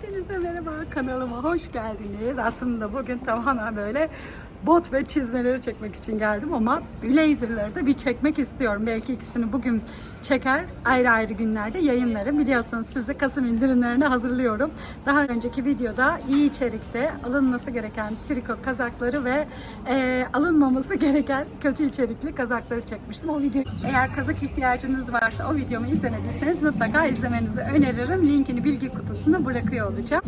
Hepinize merhaba kanalıma hoş geldiniz. Aslında bugün tamamen böyle bot ve çizmeleri çekmek için geldim ama blazerları da bir çekmek istiyorum. Belki ikisini bugün çeker ayrı ayrı günlerde yayınlarım. Biliyorsunuz sizi Kasım indirimlerine hazırlıyorum. Daha önceki videoda iyi içerikte alınması gereken triko kazakları ve e, alınmaması gereken kötü içerikli kazakları çekmiştim. O video eğer kazak ihtiyacınız varsa o videomu izlemediyseniz mutlaka izlemenizi öneririm. Linkini bilgi kutusuna bırakıyor olacağım.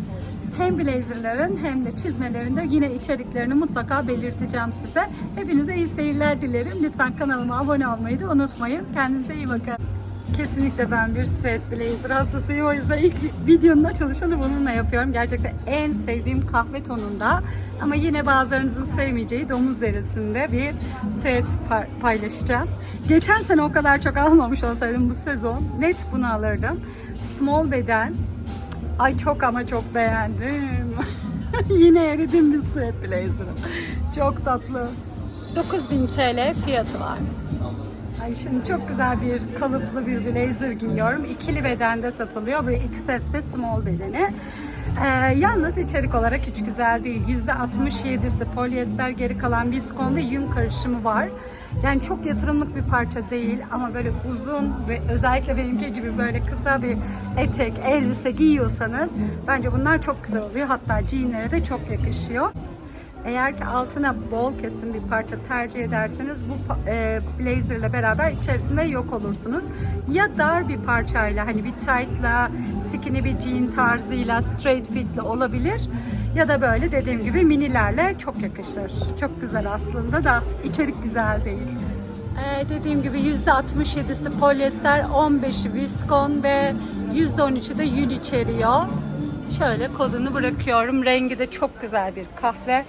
Hem blazerların hem de çizmelerinde yine içeriklerini mutlaka belirteceğim size. Hepinize iyi seyirler dilerim. Lütfen kanalıma abone olmayı da unutmayın. Kendinize iyi bakın. Kesinlikle ben bir sweat blazer hastasıyım. O yüzden ilk videonun açılışını bununla yapıyorum. Gerçekten en sevdiğim kahve tonunda. Ama yine bazılarınızın sevmeyeceği domuz derisinde bir sweat pa- paylaşacağım. Geçen sene o kadar çok almamış olsaydım bu sezon net bunu alırdım. Small beden. Ay çok ama çok beğendim. yine eridim bir sweat blazer'ı. Çok tatlı. 9000 TL fiyatı var. Ay şimdi çok güzel bir kalıplı bir blazer giyiyorum. İkili bedende satılıyor. Böyle XS ve small bedeni. Ee, yalnız içerik olarak hiç güzel değil. %67'si polyester, geri kalan viskon ve yün karışımı var. Yani çok yatırımlık bir parça değil ama böyle uzun ve özellikle benimki gibi böyle kısa bir etek, elbise giyiyorsanız bence bunlar çok güzel oluyor. Hatta jeanlere de çok yakışıyor. Eğer ki altına bol kesim bir parça tercih ederseniz bu e, blazer ile beraber içerisinde yok olursunuz. Ya dar bir parçayla hani bir tight'la, skinny bir jean tarzıyla, straight fit'le olabilir. Ya da böyle dediğim gibi minilerle çok yakışır. Çok güzel aslında da içerik güzel değil. Ee, dediğim gibi %67'si polyester, 15'i viskon ve %13'ü de yün içeriyor. Şöyle kodunu bırakıyorum. Rengi de çok güzel bir kahve.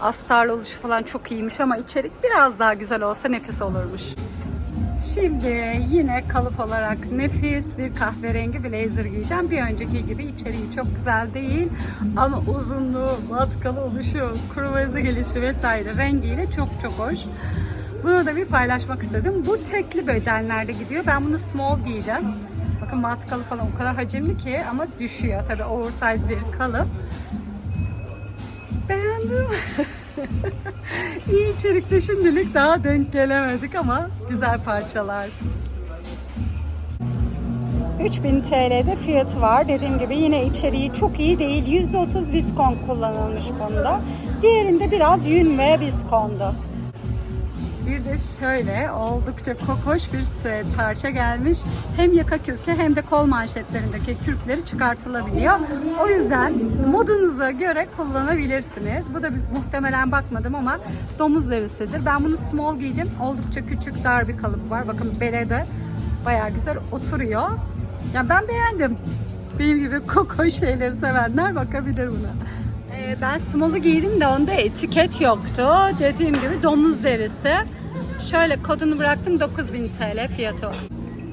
Astarlı oluşu falan çok iyiymiş ama içerik biraz daha güzel olsa nefis olurmuş. Şimdi yine kalıp olarak nefis bir kahverengi blazer giyeceğim. Bir önceki gibi içeriği çok güzel değil ama uzunluğu, vatkalı oluşu, kruveze gelişi vesaire rengiyle çok çok hoş. Bunu da bir paylaşmak istedim. Bu tekli bedenlerde gidiyor. Ben bunu small giydim. Bakın vatkalı falan o kadar hacimli ki ama düşüyor. Tabii oversize bir kalıp. Beğendim. İyi içerikte şimdilik daha denk gelemedik ama güzel parçalar. 3000 TL'de fiyatı var. Dediğim gibi yine içeriği çok iyi değil. %30 viskon kullanılmış bunda. Diğerinde biraz yün ve viskondu. Bir de şöyle oldukça kokoş bir parça gelmiş. Hem yaka kürkü hem de kol manşetlerindeki kürkleri çıkartılabiliyor. O yüzden modunuza göre kullanabilirsiniz. Bu da muhtemelen bakmadım ama domuz derisidir. Ben bunu small giydim. Oldukça küçük dar bir kalıp var. Bakın bere de bayağı güzel oturuyor. Ya ben beğendim. Benim gibi kokoş şeyleri sevenler bakabilir buna. Ee, ben small'u giydim de onda etiket yoktu. Dediğim gibi domuz derisi. Şöyle kodunu bıraktım 9000 TL fiyatı var.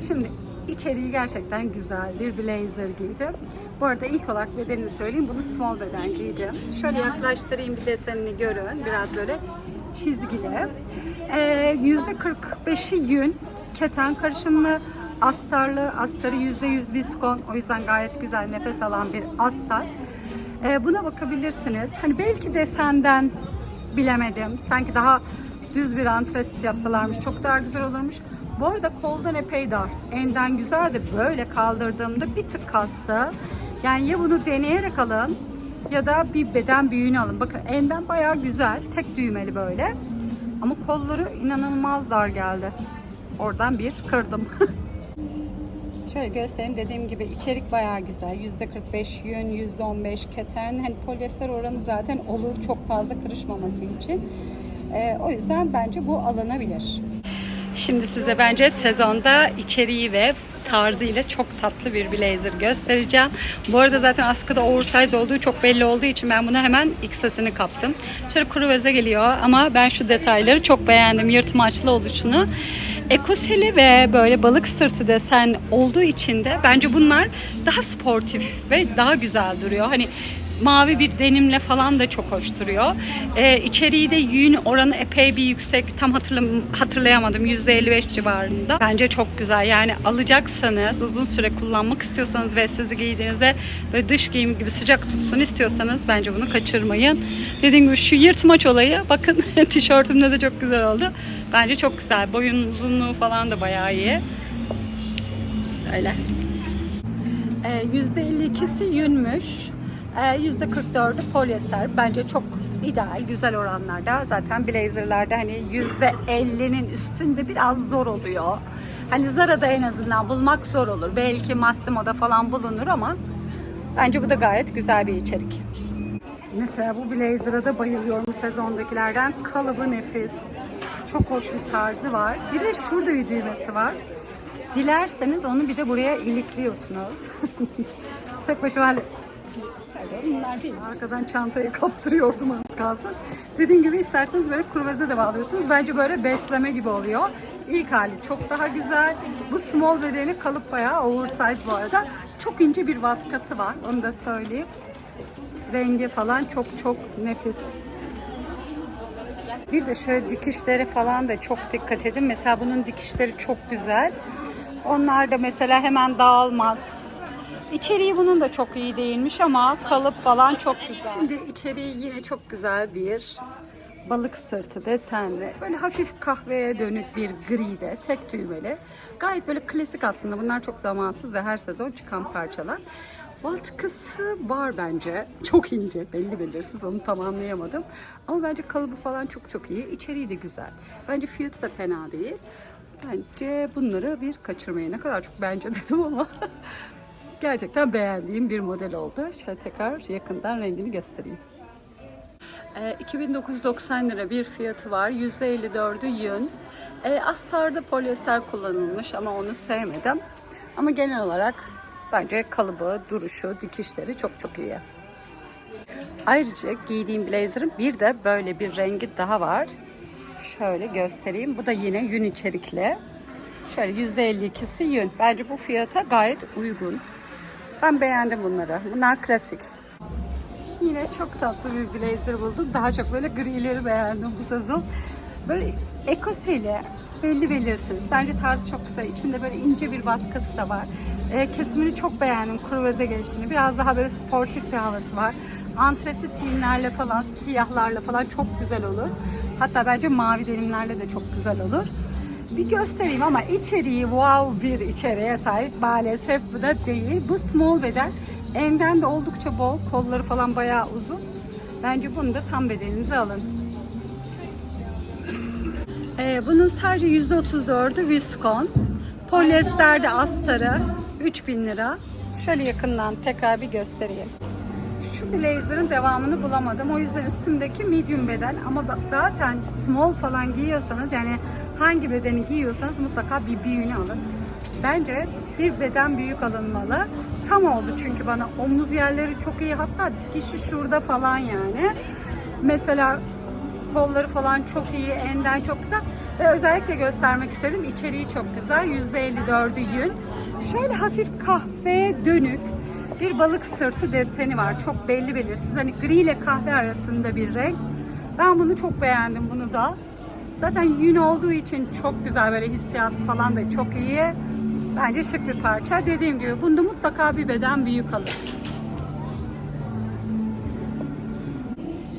Şimdi içeriği gerçekten güzel bir blazer giydim. Bu arada ilk olarak bedenini söyleyeyim. Bunu small beden giydim. Şöyle yaklaştırayım bir desenini görün. Biraz böyle çizgili. Ee, %45'i yün. Keten karışımlı astarlı. Astarı %100 viskon. O yüzden gayet güzel nefes alan bir astar. Ee, buna bakabilirsiniz. Hani belki desenden bilemedim. Sanki daha düz bir antresit yapsalarmış çok daha güzel olurmuş. Bu arada koldan epey dar. Enden güzel de böyle kaldırdığımda bir tık kastı. Yani ya bunu deneyerek alın ya da bir beden büyüğünü alın. Bakın enden bayağı güzel. Tek düğmeli böyle. Ama kolları inanılmaz dar geldi. Oradan bir kırdım. Şöyle göstereyim dediğim gibi içerik bayağı güzel. %45 yün, %15 keten. Hani polyester oranı zaten olur çok fazla kırışmaması için. Ee, o yüzden bence bu alınabilir. Şimdi size bence sezonda içeriği ve tarzıyla çok tatlı bir blazer göstereceğim. Bu arada zaten askıda oversize olduğu çok belli olduğu için ben buna hemen XS'ini kaptım. Şöyle kuru veze geliyor ama ben şu detayları çok beğendim. Yırtmaçlı oluşunu. Ekoseli ve böyle balık sırtı desen olduğu için de bence bunlar daha sportif ve daha güzel duruyor. Hani mavi bir denimle falan da çok hoş duruyor. Ee, içeriği de yün oranı epey bir yüksek. Tam hatırlayamadım. %55 civarında. Bence çok güzel. Yani alacaksanız, uzun süre kullanmak istiyorsanız ve sizi giydiğinizde böyle dış giyim gibi sıcak tutsun istiyorsanız bence bunu kaçırmayın. Dediğim gibi şu yırtmaç olayı bakın tişörtümde de çok güzel oldu. Bence çok güzel. Boyun uzunluğu falan da bayağı iyi. Öyle. Ee, %52'si yünmüş. Ee, %44'ü polyester. Bence çok ideal, güzel oranlarda. Zaten blazerlarda hani %50'nin üstünde biraz zor oluyor. Hani Zara'da en azından bulmak zor olur. Belki Massimo'da falan bulunur ama bence bu da gayet güzel bir içerik. Mesela bu blazer'a da bayılıyorum sezondakilerden. Kalıbı nefis. Çok hoş bir tarzı var. Bir de şurada bir düğmesi var. Dilerseniz onu bir de buraya ilikliyorsunuz. Tek başıma bunlar değil. Arkadan çantayı kaptırıyordum az kalsın. Dediğim gibi isterseniz böyle kurveze de bağlıyorsunuz. Bence böyle besleme gibi oluyor. İlk hali çok daha güzel. Bu small bedeni kalıp bayağı oversize bu arada. Çok ince bir vatkası var. Onu da söyleyeyim. Rengi falan çok çok nefis. Bir de şöyle dikişleri falan da çok dikkat edin. Mesela bunun dikişleri çok güzel. Onlar da mesela hemen dağılmaz. İçeriği bunun da çok iyi değilmiş ama kalıp falan çok güzel. Şimdi içeriği yine çok güzel bir balık sırtı desenli. Böyle hafif kahveye dönük bir gri de tek düğmeli. Gayet böyle klasik aslında. Bunlar çok zamansız ve her sezon çıkan parçalar. Vatkası var bence. Çok ince, belli belirsiz. Onu tamamlayamadım. Ama bence kalıbı falan çok çok iyi. İçeriği de güzel. Bence fiyatı da fena değil. Bence bunları bir kaçırmayın. Ne kadar çok bence dedim ama gerçekten beğendiğim bir model oldu. Şöyle tekrar yakından rengini göstereyim. E, 2990 lira bir fiyatı var. %54'ü yün. E, astarda polyester kullanılmış ama onu sevmedim. Ama genel olarak bence kalıbı, duruşu, dikişleri çok çok iyi. Ayrıca giydiğim blazer'ın bir de böyle bir rengi daha var. Şöyle göstereyim. Bu da yine yün içerikli. Şöyle %52'si yün. Bence bu fiyata gayet uygun. Ben beğendim bunları. Bunlar klasik. Yine çok tatlı bir blazer buldum. Daha çok böyle grileri beğendim bu sezon. Böyle ekoseli belli belirsiz. Bence tarzı çok güzel. İçinde böyle ince bir vatkası da var. E, kesimini çok beğendim. Kurveze geçtiğini. Biraz daha böyle sportif bir havası var. Antresit tinlerle falan, siyahlarla falan çok güzel olur. Hatta bence mavi denimlerle de çok güzel olur. Bir göstereyim ama içeriği wow bir içeriğe sahip maalesef bu da değil. Bu small beden enden de oldukça bol. Kolları falan bayağı uzun. Bence bunu da tam bedeninize alın. Ee, bunun sadece %34'ü viskon. Polyester de astarı 3000 lira. Şöyle yakından tekrar bir göstereyim. Şu blazer'ın devamını bulamadım. O yüzden üstümdeki medium beden ama zaten small falan giyiyorsanız yani hangi bedeni giyiyorsanız mutlaka bir büyüğünü alın. Bence bir beden büyük alınmalı. Tam oldu çünkü bana omuz yerleri çok iyi. Hatta dikişi şurada falan yani. Mesela kolları falan çok iyi, enden çok güzel. Ve özellikle göstermek istedim. İçeriği çok güzel. %54'ü yün. Şöyle hafif kahveye dönük bir balık sırtı deseni var. Çok belli belirsiz. Hani gri ile kahve arasında bir renk. Ben bunu çok beğendim bunu da. Zaten yün olduğu için çok güzel böyle hissiyatı falan da çok iyi. Bence şık bir parça. Dediğim gibi bunda mutlaka bir beden büyük alır.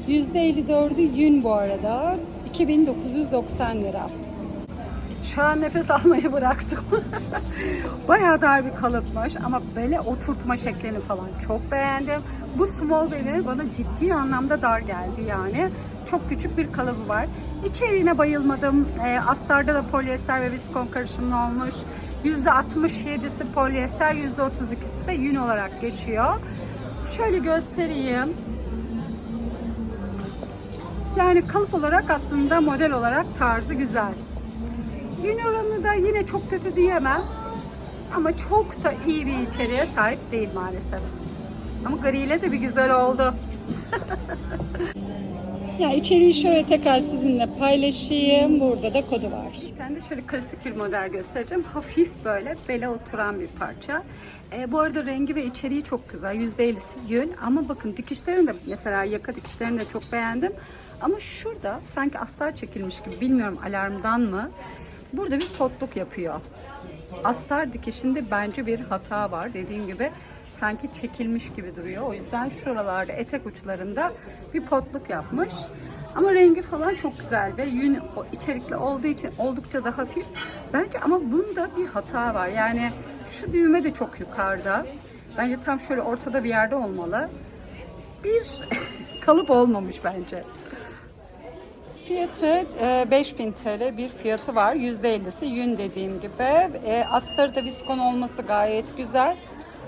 %54'ü yün bu arada. 2990 lira. Şu an nefes almayı bıraktım. Bayağı dar bir kalıpmış ama böyle oturtma şeklini falan çok beğendim. Bu small beni bana ciddi anlamda dar geldi yani. Çok küçük bir kalıbı var. İçeriğine bayılmadım. E, astarda da polyester ve viskon karışımlı olmuş. %67'si polyester, %32'si de yün olarak geçiyor. Şöyle göstereyim. Yani kalıp olarak aslında model olarak tarzı güzel. Yün oranı da yine çok kötü diyemem. Ama çok da iyi bir içeriğe sahip değil maalesef. Ama griyle de bir güzel oldu. Ya içeriği şöyle tekrar sizinle paylaşayım. Burada da kodu var. Bir tane de şöyle klasik bir model göstereceğim. Hafif böyle bele oturan bir parça. Ee, bu arada rengi ve içeriği çok güzel. %50'si yün ama bakın dikişlerini de mesela yaka dikişlerini de çok beğendim. Ama şurada sanki astar çekilmiş gibi bilmiyorum alarmdan mı? Burada bir potluk yapıyor. Astar dikişinde bence bir hata var. Dediğim gibi sanki çekilmiş gibi duruyor. O yüzden şuralarda etek uçlarında bir potluk yapmış. Ama rengi falan çok güzel ve yün içerikli olduğu için oldukça da hafif. Bence ama bunda bir hata var. Yani şu düğme de çok yukarıda. Bence tam şöyle ortada bir yerde olmalı. Bir kalıp olmamış bence. Fiyatı e, 5000 TL bir fiyatı var. %50'si yün dediğim gibi. E, da viskon olması gayet güzel.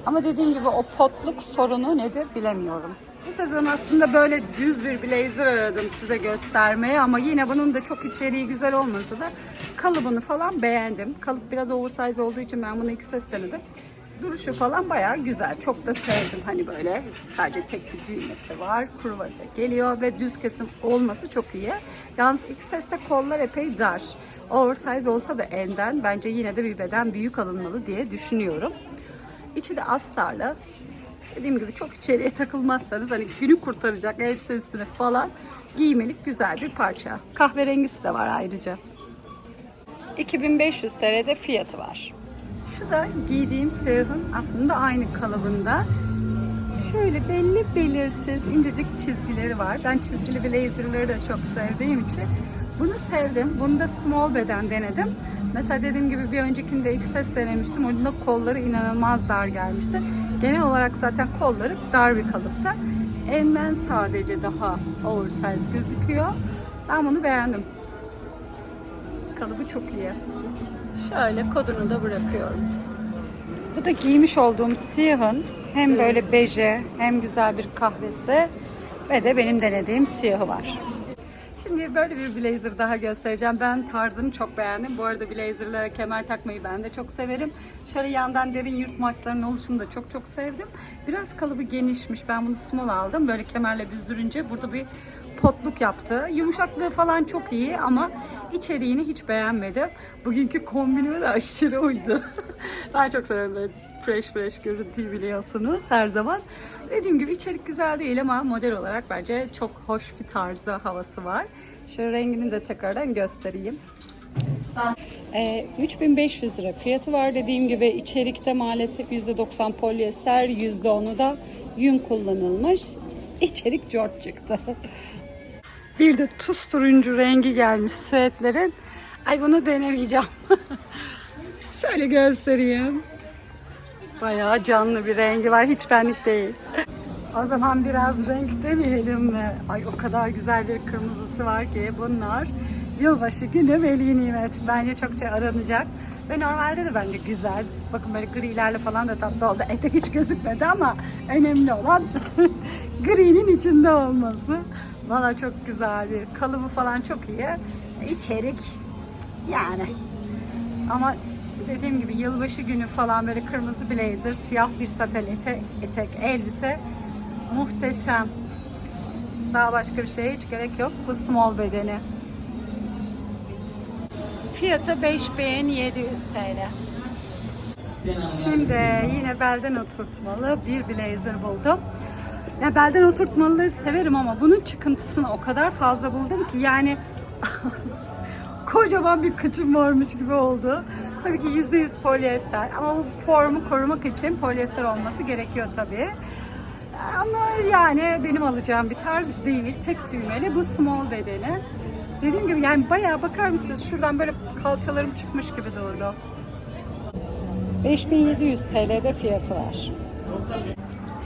Ama dediğim gibi o potluk sorunu nedir bilemiyorum. Bu sezon aslında böyle düz bir blazer aradım size göstermeye ama yine bunun da çok içeriği güzel olmasa da kalıbını falan beğendim. Kalıp biraz oversize olduğu için ben bunu iki ses denedim. Duruşu falan bayağı güzel. Çok da sevdim. Hani böyle sadece tek bir düğmesi var. Kruvaze geliyor ve düz kesim olması çok iyi. Yalnız seste kollar epey dar. Oversize olsa da enden bence yine de bir beden büyük alınmalı diye düşünüyorum. İçi de astarlı. Dediğim gibi çok içeriye takılmazsanız hani günü kurtaracak elbise üstüne falan giymelik güzel bir parça. Kahverengisi de var ayrıca. 2500 TL'de fiyatı var. Şu da giydiğim siyahın aslında aynı kalıbında. Şöyle belli belirsiz incecik çizgileri var. Ben çizgili blazerları da çok sevdiğim için bunu sevdim. Bunu da small beden denedim. Mesela dediğim gibi bir öncekinde XS denemiştim. Onda kolları inanılmaz dar gelmişti. Genel olarak zaten kolları dar bir kalıpta. Enden sadece daha oversize gözüküyor. Ben bunu beğendim. Kalıbı çok iyi. Şöyle kodunu da bırakıyorum. Bu da giymiş olduğum siyahın hem böyle beje hem güzel bir kahvesi ve de benim denediğim siyahı var. Şimdi böyle bir blazer daha göstereceğim. Ben tarzını çok beğendim. Bu arada blazerlara kemer takmayı ben de çok severim. Şöyle yandan derin yırtmaçların oluşunu da çok çok sevdim. Biraz kalıbı genişmiş. Ben bunu small aldım. Böyle kemerle büzdürünce burada bir potluk yaptı. Yumuşaklığı falan çok iyi ama içeriğini hiç beğenmedim. Bugünkü kombinime de aşırı uydu. ben çok severim böyle fresh fresh görüntüyü biliyorsunuz her zaman. Dediğim gibi içerik güzel değil ama model olarak bence çok hoş bir tarzı havası var. Şöyle rengini de tekrardan göstereyim. Ee, 3500 lira fiyatı var dediğim gibi içerikte maalesef %90 polyester %10'u da yün kullanılmış. İçerik jort çıktı. Bir de tuz turuncu rengi gelmiş süetlerin. Ay bunu denemeyeceğim. Şöyle göstereyim. Bayağı canlı bir rengi var. Hiç benlik değil. O zaman biraz renk demeyelim mi? Ay o kadar güzel bir kırmızısı var ki bunlar yılbaşı günü veli nimet. Bence çokça aranacak. Ve normalde de bence güzel. Bakın böyle grilerle falan da tatlı oldu. Etek hiç gözükmedi ama önemli olan gri'nin içinde olması. Valla çok güzel bir kalıbı falan çok iyi. İçerik yani. Ama dediğim gibi yılbaşı günü falan böyle kırmızı blazer, siyah bir saten ete, etek, elbise muhteşem. Daha başka bir şeye hiç gerek yok. Bu small bedeni. Fiyatı 5700 TL. Şimdi yine belden oturtmalı bir blazer buldum. Ya belden oturtmalıları severim ama bunun çıkıntısını o kadar fazla buldum ki yani kocaman bir kıçım varmış gibi oldu. Tabii ki %100 polyester ama bu formu korumak için polyester olması gerekiyor tabii. Ama yani benim alacağım bir tarz değil. Tek düğmeli. Bu small bedeni. Dediğim gibi yani bayağı bakar mısınız? Şuradan böyle kalçalarım çıkmış gibi durdu. 5700 TL'de fiyatı var.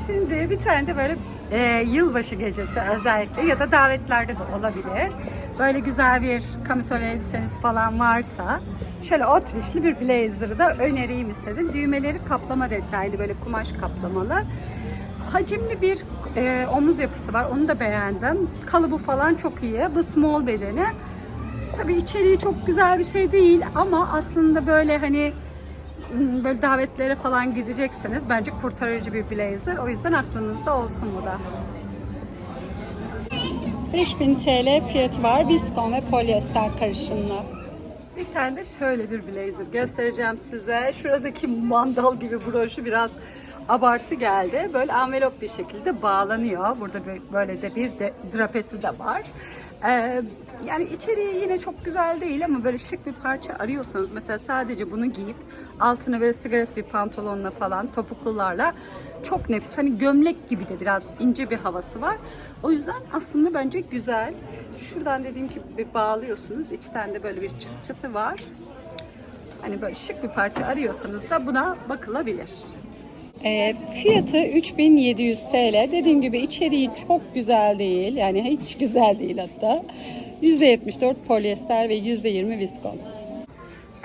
Şimdi bir tane de böyle e, yılbaşı gecesi özellikle ya da davetlerde de olabilir. Böyle güzel bir kamisol elbiseniz falan varsa şöyle otrişli bir blazer'ı da önereyim istedim. Düğmeleri kaplama detaylı böyle kumaş kaplamalı. Hacimli bir e, omuz yapısı var. Onu da beğendim. Kalıbı falan çok iyi. Bu small bedeni. Tabii içeriği çok güzel bir şey değil ama aslında böyle hani böyle davetlere falan gideceksiniz. Bence kurtarıcı bir blazer. O yüzden aklınızda olsun bu da. 5000 TL fiyatı var. Viskon ve polyester karışımlı. Bir tane de şöyle bir blazer göstereceğim size. Şuradaki mandal gibi broşu biraz abartı geldi. Böyle envelop bir şekilde bağlanıyor. Burada böyle de bir de drapesi de var. Ee, yani içeriği yine çok güzel değil ama böyle şık bir parça arıyorsanız mesela sadece bunu giyip altına böyle sigaret bir pantolonla falan topuklularla çok nefis. Hani gömlek gibi de biraz ince bir havası var. O yüzden aslında bence güzel. Şuradan dediğim gibi bağlıyorsunuz. İçten de böyle bir çıt çıtı var. Hani böyle şık bir parça arıyorsanız da buna bakılabilir. E, fiyatı 3700 TL. Dediğim gibi içeriği çok güzel değil. Yani hiç güzel değil hatta. %74 polyester ve %20 viskon.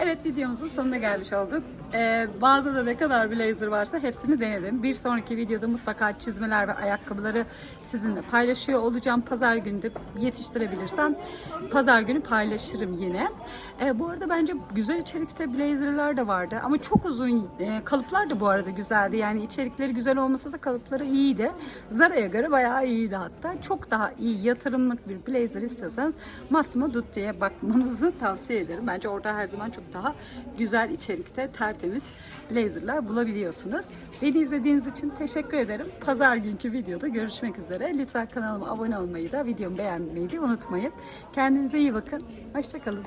Evet videomuzun sonuna gelmiş olduk. Ee, mağazada ne kadar blazer varsa hepsini denedim. Bir sonraki videoda mutlaka çizmeler ve ayakkabıları sizinle paylaşıyor olacağım. Pazar günü de yetiştirebilirsem pazar günü paylaşırım yine. Ee, bu arada bence güzel içerikte blazerlar da vardı. Ama çok uzun e, kalıplar da bu arada güzeldi. Yani içerikleri güzel olmasa da kalıpları iyiydi. Zara'ya göre bayağı iyiydi hatta. Çok daha iyi yatırımlık bir blazer istiyorsanız Massimo Dutti'ye bakmanızı tavsiye ederim. Bence orada her zaman çok daha güzel içerikte tertemiz blazerlar bulabiliyorsunuz. Beni izlediğiniz için teşekkür ederim. Pazar günkü videoda görüşmek üzere. Lütfen kanalıma abone olmayı da videomu beğenmeyi de unutmayın. Kendinize iyi bakın. Hoşçakalın.